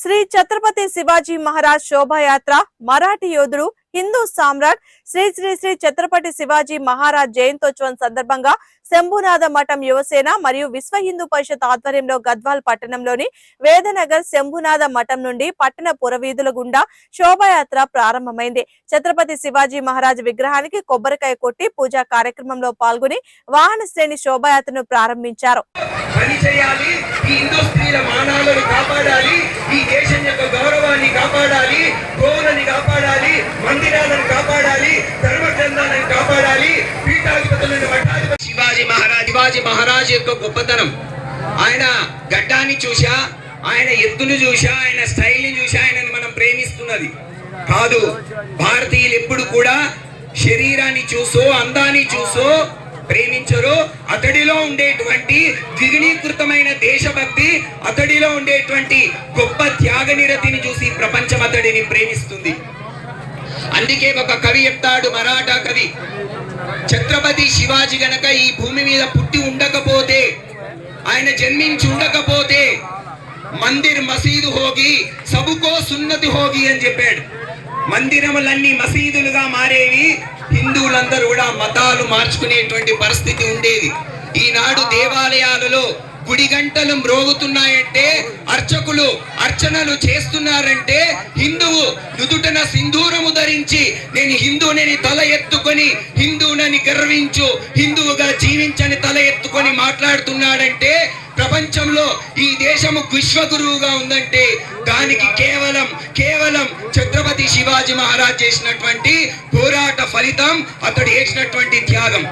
శ్రీ ఛత్రపతి శివాజీ మహారాజ్ శోభాయాత్ర మరాఠీ యోధుడు హిందూ సామ్రాట్ శ్రీ శ్రీ శ్రీ ఛత్రపతి శివాజీ మహారాజ్ జయంతోత్సవం సందర్భంగా శంభునాథ మఠం యువసేన మరియు విశ్వ హిందూ పరిషత్ ఆధ్వర్యంలో గద్వాల్ పట్టణంలోని వేదనగర్ శంభునాథ మఠం నుండి పట్టణ పురవీధుల గుండా శోభాయాత్ర ప్రారంభమైంది. ఛత్రపతి శివాజీ మహారాజ్ విగ్రహానికి కొబ్బరికాయ కొట్టి పూజా కార్యక్రమంలో పాల్గొని వాహన శ్రేణి శోభాయాత్రను ప్రారంభించారు. శివాజీ మహారాజ్ యొక్క గొప్పతనం. ఆయన గడ్డాన్ని చూసా ఆయన ఎత్తును చూసా ఆయన స్టైల్ని చూసా ఆయనను మనం ప్రేమిస్తున్నది. కాదు భారతీయులు ఎప్పుడు కూడా శరీరాన్ని చూసో అందాన్ని చూసో ప్రేమించరు అతడిలో ఉండేటువంటి ద్విగుణీకృతమైన దేశభక్తి అతడిలో ఉండేటువంటి గొప్ప త్యాగ నిరతిని చూసి ప్రపంచం అతడిని ప్రేమిస్తుంది. అందుకే ఒక కవి చెప్తాడు మరాఠా కవి. ఛత్రపతి శివాజీ గనక ఈ భూమి మీద పుట్టి ఉండకపోతే ఆయన జన్మించి ఉండకపోతే మందిర్ మసీదు హోగి సబుకో సున్నతి హోగి అని చెప్పాడు. మందిరములన్నీ మసీదులుగా మారేవి హిందువులందరూ కూడా మతాలు మార్చుకునేటువంటి పరిస్థితి ఉండేది. ఈనాడు దేవాలయాలు గుడి గంటలు మ్రోగుతున్నాయంటే అర్చకులు అర్చనలు చేస్తున్నారంటే హిందువు నుదుటన సింధూరము ధరించి నేను హిందువునని తల ఎత్తుకొని హిందువునని గర్వించు హిందువుగా జీవించని తల ఎత్తుకొని మాట్లాడుతున్నాడంటే ప్రపంచంలో ఈ దేశము విశ్వగురువుగా ఉందంటే దానికి కేవలం కేవలం ఛత్రపతి శివాజీ మహారాజ్ చేసినటువంటి పోరాట ఫలితం అతడు చేసినటువంటి త్యాగం.